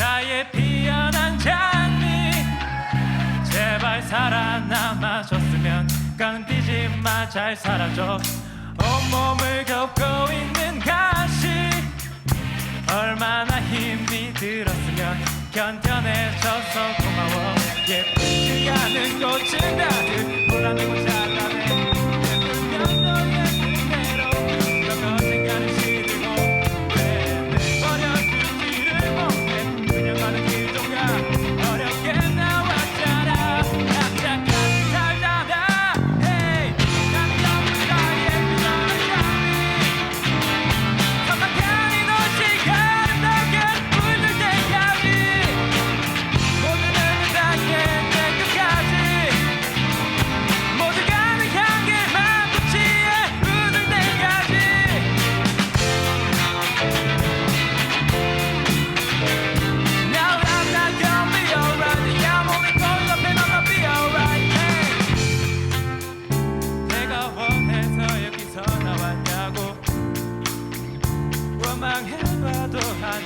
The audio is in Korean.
나의 피어난 장미. 제발 살아남아줬으면 깡디지 마 잘 살아줘. 온몸을 겪고 있는 가시. 얼마나 힘이 들었으면 견뎌내줘서 고마워. 예쁘지 않은 꽃을 다들 몰아내고 자라내